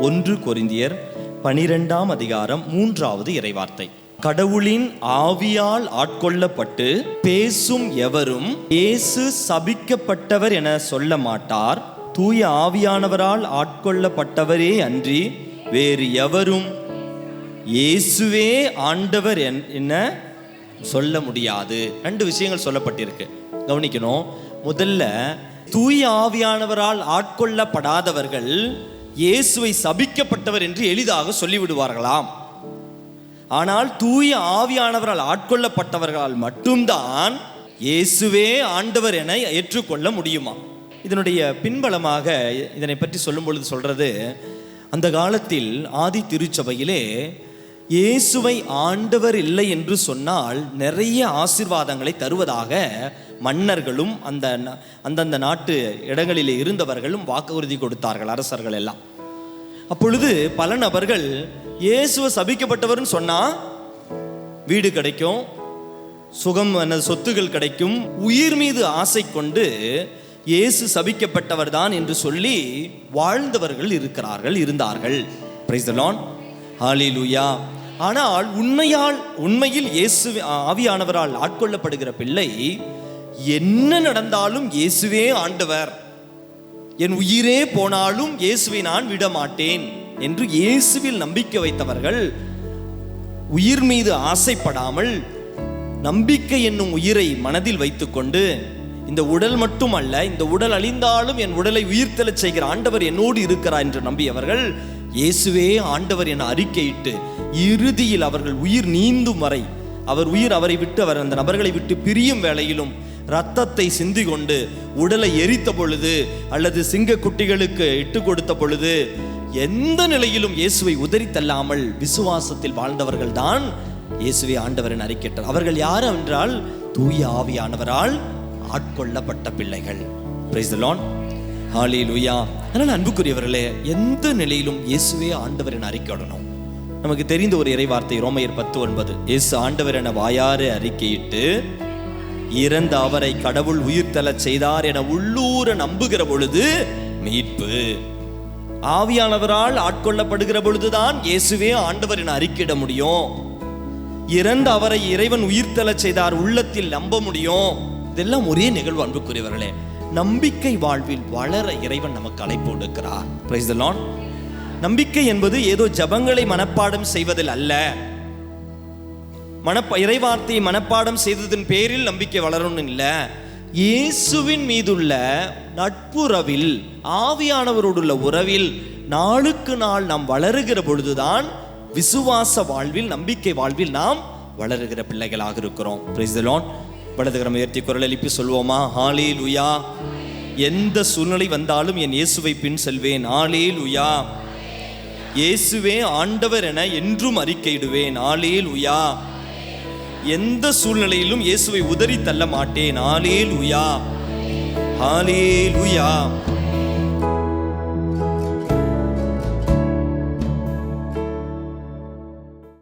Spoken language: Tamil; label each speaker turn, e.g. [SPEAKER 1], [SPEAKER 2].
[SPEAKER 1] ஒன்று கொரிந்தியர் பனிரெண்டாம் அதிகாரம் மூன்றாவது இறைவார்த்தை. கடவுளின் ஆவியால் ஆட்கொள்ளப்பட்டு பேசும் எவரும் இயேசு சபிக்கப்பட்டவர் என சொல்ல மாட்டார். தூய ஆவியானவரால் ஆட்கொள்ளப்பட்டவரே அன்றி வேறு எவரும் இயேசுவே ஆண்டவர் என்- என்ன சொல்ல முடியாது. ரெண்டு விஷயங்கள் சொல்லப்பட்டிருக்கு. கவனிக்கணும். முதல்ல தூய ஆவியானவரால் ஆட்கொள்ளப்படாதவர்கள் இயேசுவை சபிக்கப்பட்டவர் என்று எளிதாக சொல்லிவிடுவார்களாம். ஆனால் தூய ஆவியானவரால் ஆட்கொள்ளப்பட்டவர்களால் மட்டும்தான் இயேசுவே ஆண்டவர் என ஏற்றுக்கொள்ள முடியுமா? இதனுடைய பின்பலமாக இதனை பற்றி சொல்லும் பொழுது சொல்றது அந்த காலத்தில் ஆதி திருச்சபையிலே இயேசுவை ஆண்டவர் இல்லை என்று சொன்னால் நிறைய ஆசீர்வாதங்களை தருவதாக மன்னர்களும் அந்த அந்தந்த நாட்டு இடங்களிலே இருந்தவர்களும் வாக்குறுதி கொடுத்தார்கள் அரசர்கள் எல்லாம். அப்பொழுது பல நபர்கள் இயேசுவை சபிக்கப்பட்டவர்னு சொன்னா வீடு கிடைக்கும் சுகம் சொத்துகள் கிடைக்கும் உயிர் மீது ஆசை கொண்டு இயேசு சபிக்கப்பட்டவர் தான் என்று சொல்லி வாழ்ந்தவர்கள் இருக்கிறார்கள் இருந்தார்கள். பிரைஸ் லான் ஹalleluya ஆனால் உண்மையால் உண்மையில் இயேசு ஆவியானவரால் ஆட்கொள்ளப்படுகிற பிள்ளை என்ன நடந்தாலும் இயேசுவே ஆண்டவர். என் உயிரே போனாலும் இயேசுவை நான் விட மாட்டேன் என்று இயேசுவில் நம்பிக்கை வைத்தவர்கள் உயிர் மீது ஆசைப்படாமல் நம்பிக்கை என்னும் உயிரை மனதில் வைத்துக்கொண்டு இந்த உடல் மட்டுமல்ல இந்த உடல் அழிந்தாலும் என் உடலை உயிர்த்தெழச் செய்கிற ஆண்டவர் என்னோடு இருக்கிறார் என்று நம்பியவர்கள் இயேசுவே ஆண்டவர் என அறிக்கையிட்டு இறுதியில் அவர்கள் உயிர் நீந்தும் வரை அவர் உயிர் அவரை விட்டு அவர் அந்த நபர்களை விட்டு பிரியும் வேளையிலும் ரத்தத்தை சிந்தி கொண்டு உடலை எரித்த பொழுது அல்லது சிங்க குட்டிகளுக்கு இட்டு கொடுத்த பொழுது எந்த நிலையிலும் இயேசுவை உதறி தள்ளாமல் விசுவாசத்தில் வாழ்ந்தவர்கள் தான் இயேசுவை ஆண்டவரின் அறிக்கைட்டார் அவர்கள் யார் என்றால் தூய ஆவியானவரால் ஆட்கொள்ளப்பட்ட பிள்ளைகள். பிரைஸ் தி லூயா அதனால் அன்புக்குரியவர்களே எந்த நிலையிலும் இயேசுவே ஆண்டவரின் அறிக்கையிடணும் நமக்கு தெரிந்த ஒரு இறைவார்த்தை ரோமையர் பத்து ஒன்பது. இயேசு ஆண்டவர் என வாயாறு அறிக்கையிட்டு இறந்த அவரை கடவுள் உயிர்த்தெழச் செய்தார் என உள்ளூர நம்புகிற பொழுது மீட்பு. ஆவியானவரால் ஆட்கொள்ளப்படுகிற பொழுதுதான் இயேசுவே ஆண்டவர் என அறிக்கையிட முடியும். இறந்த அவரை இறைவன் உயிர்த்தெழச் செய்தார் உள்ளத்தில் நம்ப முடியும். இதெல்லாம் ஒரே நிகழ்வு அன்புக்குரியவர்களே. நம்பிக்கை வாழ்வில் வளர இறைவன் நமக்கு அழைப்பு கொடுக்கிறார் நம்பிக்கை என்பது ஏதோ ஜபங்களை மனப்பாடம் செய்வதில் அல்ல. மனப்ப இறைவார்த்தையை மனப்பாடம் செய்ததன் பேரில் நம்பிக்கை வளரணும்னு இல்லை. இயேசுவின் மீதுள்ள நட்புறவில் ஆவியானவரோடுள்ள உறவில் நாளுக்கு நாள் நாம் வளருகிற பொழுதுதான் விசுவாச வாழ்வில் நம்பிக்கை வாழ்வில் நாம் வளருகிற பிள்ளைகளாக இருக்கிறோம். Praise வலதுகரம் உயர்த்தி குரல் எழுப்பி சொல்வோமா? ஹாலே லுயா எந்த சூழ்நிலை வந்தாலும் என் இயேசுவை பின் செல்வேன். ஆலே லுயா இயேசுவே ஆண்டவர் என என்றும் அறிக்கையிடுவேன். ஆலே உயா எந்த சூழ்நிலையிலும் இயேசுவை உதறி தள்ள மாட்டேன். ஆலேல் உயா ஆலேல் உயா